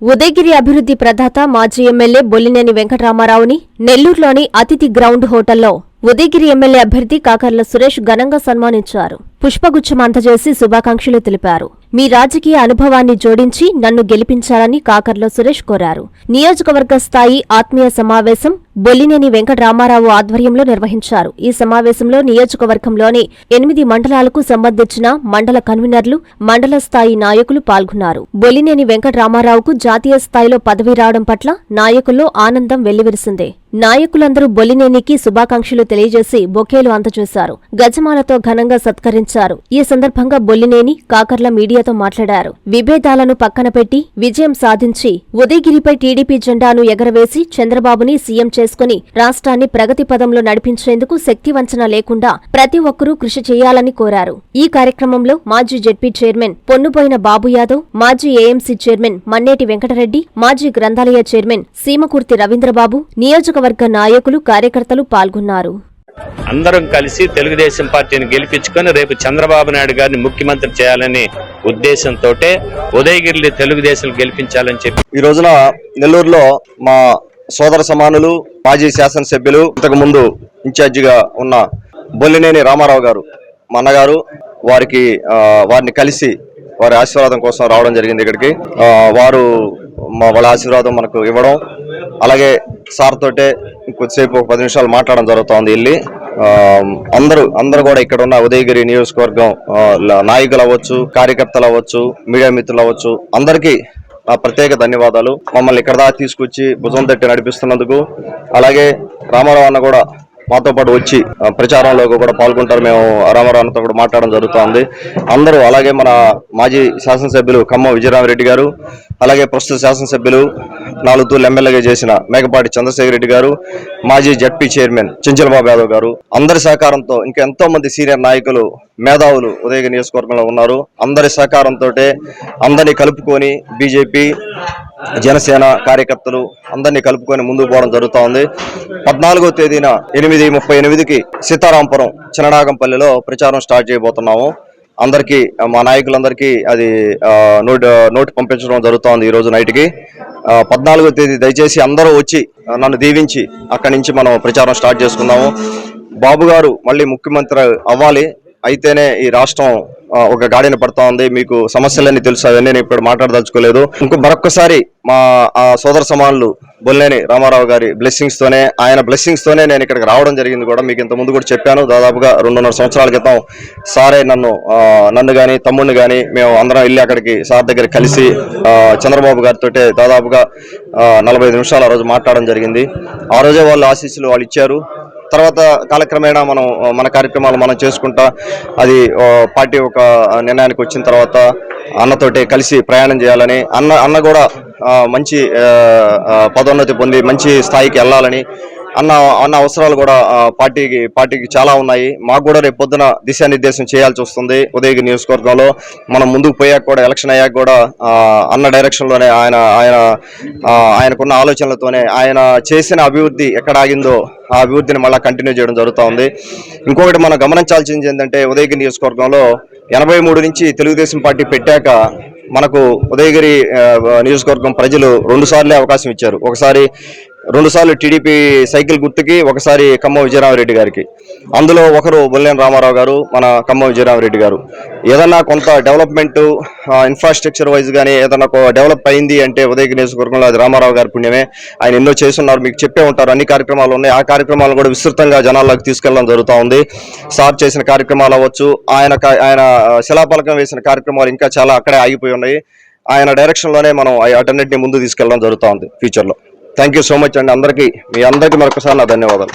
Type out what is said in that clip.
ఉదయగిరి అభివృద్ధి ప్రదాత మాజీ ఎమ్మెల్యే బొల్లినేని వెంకటరామారావుని నెల్లూరులోని అతిథి గ్రౌండ్ హోటల్లో ఉదయగిరి ఎమ్మెల్యే అభ్యర్థి కాకర్ల సురేష్ ఘనంగా సన్మానించారు. పుష్పగుచ్చం అందజేసి శుభాకాంక్షలు తెలిపారు. మీ రాజకీయ అనుభవాన్ని జోడించి నన్ను గెలిపించాలని కాకర్లో సురేష్ కోరారు. నియోజకవర్గ స్థాయి ఆత్మీయ సమావేశం బొల్లినేని వెంకటరామారావు ఆధ్వర్యంలో నిర్వహించారు. ఈ సమావేశంలో నియోజకవర్గంలోని ఎనిమిది మండలాలకు సంబంధించిన మండల కన్వీనర్లు మండల స్థాయి నాయకులు పాల్గొన్నారు. బొల్లినేని వెంకటరామారావుకు జాతీయ స్థాయిలో పదవి రావడం పట్ల నాయకుల్లో ఆనందం వెల్లివిరిసిందే. నాయకులందరూ బొల్లినేనికి శుభాకాంక్షలు తెలియజేసి బొకేలు అందజేశారు. గజమాలతో ఘనంగా సత్కరించారు ఈ సందర్భంగా బొల్లినేని కాకర్ల మీడియాతో మాట్లాడారు. విభేదాలను పక్కన పెట్టి విజయం సాధించి ఉదయగిరిపై టీడీపీ జెండాను ఎగరవేసి చంద్రబాబుని సీఎం చేసుకుని రాష్ట్రాన్ని ప్రగతి పదంలో నడిపించేందుకు శక్తి వంచన లేకుండా ప్రతి ఒక్కరూ కృషి చేయాలని కోరారు. ఈ కార్యక్రమంలో మాజీ జెడ్పీ చైర్మన్ పొన్నుపోయిన బాబు యాదవ్ మాజీ ఏఎంసీ చైర్మన్ మన్నేటి వెంకటరెడ్డి మాజీ గ్రంథాలయ చైర్మన్ సీమకుర్తి రవీంద్రబాబు నియోజకవర్గ నాయకులు కార్యకర్తలు పాల్గొన్నారు. అందరం కలిసి తెలుగుదేశం పార్టీని గెలిపించుకొని రేపు చంద్రబాబు నాయుడు గారిని ముఖ్యమంత్రి చేయాలనే ఉద్దేశంతో ఉదయగిరిని తెలుగుదేశం గెలిపించాలని చెప్పి ఈ రోజున నెల్లూరులో మా సోదర సమానులు మాజీ శాసనసభ్యులు ఇంతకు ముందు ఇన్ఛార్జిగా ఉన్న బొల్లినేని రామారావు గారు మా అన్నగారు వారికి వారిని కలిసి వారి ఆశీర్వాదం కోసం రావడం జరిగింది ఇక్కడికి. వారు మా వాళ్ళ ఆశీర్వాదం మనకు ఇవ్వడం అలాగే సార్ తోటే కొద్దిసేపు ఒక పది నిమిషాలు మాట్లాడడం జరుగుతోంది వెళ్ళి. అందరూ అందరూ కూడా ఇక్కడ ఉన్న ఉదయగిరి నియోజకవర్గం నాయకులు అవ్వచ్చు కార్యకర్తలు అవ్వచ్చు మీడియా మిత్రులు అవ్వచ్చు అందరికీ నా ప్రత్యేక ధన్యవాదాలు. మమ్మల్ని ఇక్కడ దాకా తీసుకొచ్చి భుజం తట్టి నడిపిస్తున్నందుకు. అలాగే రామారావు అన్న కూడా మాతో పాటు వచ్చి ప్రచారంలో కూడా పాల్గొంటారు. మేము రామారావు కూడా మాట్లాడడం జరుగుతోంది. అందరూ అలాగే మన మాజీ శాసనసభ్యులు ఖమ్మం విజయరామరెడ్డి గారు అలాగే ప్రస్తుత శాసనసభ్యులు నాలుగు తూర్లు ఎమ్మెల్యేగా చేసిన మేకపాటి చంద్రశేఖర్ రెడ్డి గారు మాజీ జడ్పీ చైర్మన్ చించలబాబు యాదవ్ గారు అందరి సహకారంతో ఇంకా ఎంతో మంది సీనియర్ నాయకులు మేధావులు ఉదయగిరి నియోజకవర్గంలో ఉన్నారు. అందరి సహకారంతో అందరినీ కలుపుకొని బీజేపీ జనసేన కార్యకర్తలు అందరినీ కలుపుకొని ముందుకు పోవడం జరుగుతూ ఉంది. పద్నాలుగో తేదీన ఎనిమిది ముప్పై ఎనిమిదికి సీతారాంపురం చిన్ననాగంపల్లిలో ప్రచారం స్టార్ట్ చేయబోతున్నాము. అందరికీ మా నాయకులందరికీ అది ఆ, నోట్ నోటు పంపించడం జరుగుతోంది ఈ రోజు నైట్కి. పద్నాలుగో తేదీ దయచేసి అందరూ వచ్చి నన్ను దీవించి అక్కడి నుంచి మనం ప్రచారం స్టార్ట్ చేసుకుందాము. బాబు గారు మళ్ళీ ముఖ్యమంత్రి అవ్వాలి. అయితేనే ఈ రాష్ట్రం ఒక గాడిన పడతా ఉంది. మీకు సమస్యలన్నీ తెలుసు అవన్నీ నేను ఇప్పుడు మాట్లాడదలుచుకోలేదు. ఇంకో మరొకసారి మా ఆ సోదర సమానులు బొల్లేని రామారావు గారి బ్లెస్సింగ్స్ తోనే ఆయన బ్లెస్సింగ్స్ తోనే నేను ఇక్కడికి రావడం జరిగింది కూడా మీకు ఇంత ముందు కూడా చెప్పాను. దాదాపుగా రెండున్నర సంవత్సరాల క్రితం సారే నన్ను నన్ను కానీ తమ్ముడిని కానీ మేము అందరం వెళ్ళి అక్కడికి సార్ దగ్గర కలిసి చంద్రబాబు గారితో దాదాపుగా నలభై ఐదు నిమిషాలు ఆ రోజు మాట్లాడడం జరిగింది. ఆ రోజే వాళ్ళు ఆశీస్సులు వాళ్ళు ఇచ్చారు. తర్వాత కాలక్రమేణా మనం మన కార్యక్రమాలు మనం చేసుకుంటా అది పార్టీ ఒక నిర్ణయానికి వచ్చిన తర్వాత అన్నతోటి కలిసి ప్రయాణం చేయాలని అన్న అన్న కూడా మంచి పదోన్నతి పొంది మంచి స్థాయికి వెళ్ళాలని అన్న అన్న అవసరాలు కూడా పార్టీకి పార్టీకి చాలా ఉన్నాయి. మాకు కూడా రేపు పొద్దున దిశానిర్దేశం చేయాల్సి వస్తుంది ఉదయగిరి నియోజకవర్గంలో. మనం ముందుకు పోయాక కూడా ఎలక్షన్ అయ్యాక కూడా అన్న డైరెక్షన్లోనే ఆయన ఆయన ఆయనకున్న ఆలోచనలతోనే ఆయన చేసిన అభివృద్ధి ఎక్కడ ఆగిందో ఆ అభివృద్ధిని మళ్ళీ కంటిన్యూ చేయడం జరుగుతూ ఉంది. ఇంకొకటి మనం గమనించాల్సింది ఏంటంటే ఉదయగిరి నియోజకవర్గంలో ఎనభై మూడు నుంచి తెలుగుదేశం పార్టీ పెట్టాక మనకు ఉదయగిరి నియోజకవర్గం ప్రజలు రెండుసార్లే అవకాశం ఇచ్చారు. ఒకసారి రెండుసార్లు టీడీపీ సైకిల్ గుర్తుకి ఒకసారి ఖమ్మం విజయరామరెడ్డి గారికి. అందులో ఒకరు బొల్లేని రామారావు గారు మన కమ్మ విజయరామరెడ్డి గారు. ఏదన్నా కొంత డెవలప్మెంట్ ఇన్ఫ్రాస్ట్రక్చర్ వైజ్ కానీ ఏదన్నా డెవలప్ అయింది అంటే ఉదయ నియోజకవర్గంలో అది రామారావు గారి పుణ్యమే. ఆయన ఎన్నో చేస్తున్నారు మీకు చెప్పే ఉంటారు అన్ని కార్యక్రమాలు ఉన్నాయి. ఆ కార్యక్రమాలు కూడా విస్తృతంగా జనాల్లోకి తీసుకెళ్ళడం జరుగుతూ ఉంది. సార్ చేసిన కార్యక్రమాలు అవ్వచ్చు ఆయన ఆయన శిలాపలకం వేసిన కార్యక్రమాలు ఇంకా చాలా అక్కడే ఆగిపోయి ఉన్నాయి. ఆయన డైరెక్షన్లోనే మనం వాటన్నిటిని ముందు తీసుకెళ్ళడం జరుగుతూ ఉంది ఫ్యూచర్లో థ్యాంక్ యూ సో మచ్ అండి. అందరికీ మీ అందరికీ మరొకసారి నా ధన్యవాదాలు.